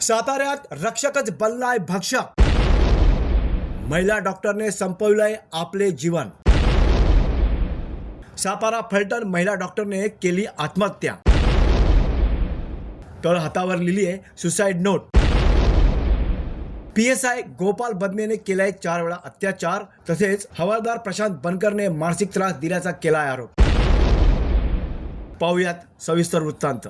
साताऱ्यात रक्षकच बनलाय भक्षक महिला डॉक्टरने संपवलंय आपले जीवन. सातारा फलटण महिला डॉक्टरने केली आत्महत्या. तळ हातावर लिहिली आहे suicide note. P S I Gopal बदमेने केलाय चार वेळा अत्याचार तसेच हवालदार प्रशांत बनकरने मानसिक त्रास दिल्याचा केलाय आरोप. पाहुयात सविस्तर वृत्तांत.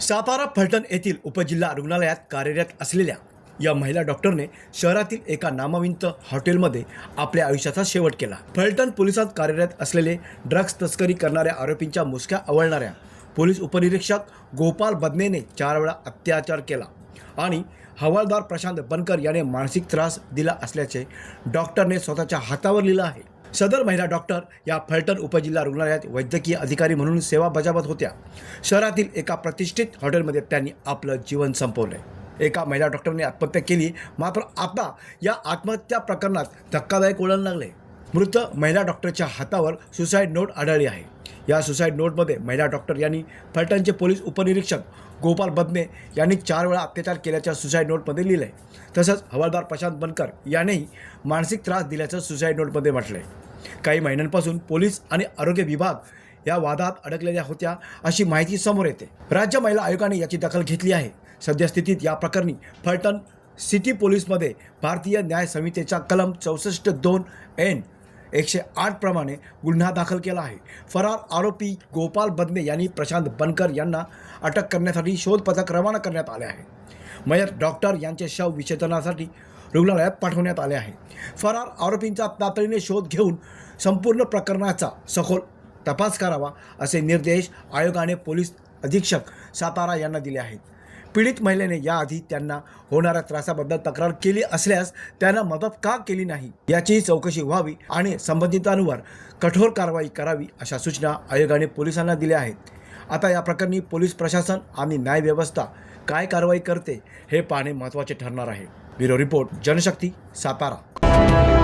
सातारा फलटण येथील उपजिल्हा रुग्णालयात कार्यरत असलेल्या या महिला डॉक्टरने शहरातील एका नामविंत हॉटेलमध्ये आपल्या आयुष्याचा शेवट केला. फलटण पोलिसात कार्यरत असलेले ड्रग्ज तस्करी करणाऱ्या आरोपींच्या मुसक्या आवळणाऱ्या पोलीस उपनिरीक्षक गोपाल बदनेने चार वेळा अत्याचार केला आणि हवालदार प्रशांत बनकर याने मानसिक त्रास दिला असल्याचे डॉक्टरने स्वतःच्या हातावर लिहिलं आहे. सदर महिला डॉक्टर या फलटण उपजिल्हा रुग्णालयात वैद्यकीय अधिकारी म्हणून सेवा बजावत होत्या. शहरातील एका प्रतिष्ठित हॉटेलमध्ये त्यांनी आपलं जीवन संपवलंय. एका महिला डॉक्टरने आत्महत्या केली मात्र आता या आत्महत्या प्रकरणात धक्कादायक वळण लागले मृत महिला डॉक्टरच्या हातावर सुसाईड नोट आढळली आहे. या सुसाईड नोटमध्ये महिला डॉक्टर यांनी फलटणचे पोलीस उपनिरीक्षक गोपाल बदने यांनी चार वेळा अत्याचार केल्याच्या सुसाईड नोटमध्ये लिहिलं आहे तसंच हवालदार प्रशांत बनकर यानेही मानसिक त्रास दिल्याचं सुसाईड नोटमध्ये म्हटलं आहे काही महिन्यांपासून पोलीस आणि आरोग्य विभाग या वादात अडकलेल्या होत्या अशी माहिती समोर येते. राज्य महिला आयोगाने याची दखल घेतली आहे. सद्यस्थितीत या प्रकरणी फलटण सिटी पोलीसमध्ये भारतीय न्याय समितीचा कलम चौसष्ट दोन एन एकशे आठ प्रमाणे गुन्हा दाखल केला आहे. फरार आरोपी गोपाल बदने यांनी प्रशांत बनकर यांना अटक करण्यासाठी शोध पथक रवाना करण्यात आले आहे. मयत डॉक्टर यांचे शव विच्छेदनासाठी रुग्णालयात पाठवण्यात आले आहे. फरार आरोपींचा तातडीने शोध घेऊन संपूर्ण प्रकरणाचा सखोल तपास करावा असे निर्देश आयोगाने पोलीस अधीक्षक सातारा यांना दिले आहेत. पीडित महिलेने याआधी त्यांना होणाऱ्या त्रासाबद्दल तक्रार केली असल्यास त्यांना मदत का केली नाही याची चौकशी व्हावी आणि संबंधितांवर कठोर कारवाई करावी अशा सूचना आयोगाने पोलिसांना दिल्या आहेत. आता या प्रकरणी पोलीस प्रशासन आणि न्यायव्यवस्था काय कारवाई करते हे पाहणे महत्त्वाचे ठरणार आहे. Bureau report Janshakti Satara.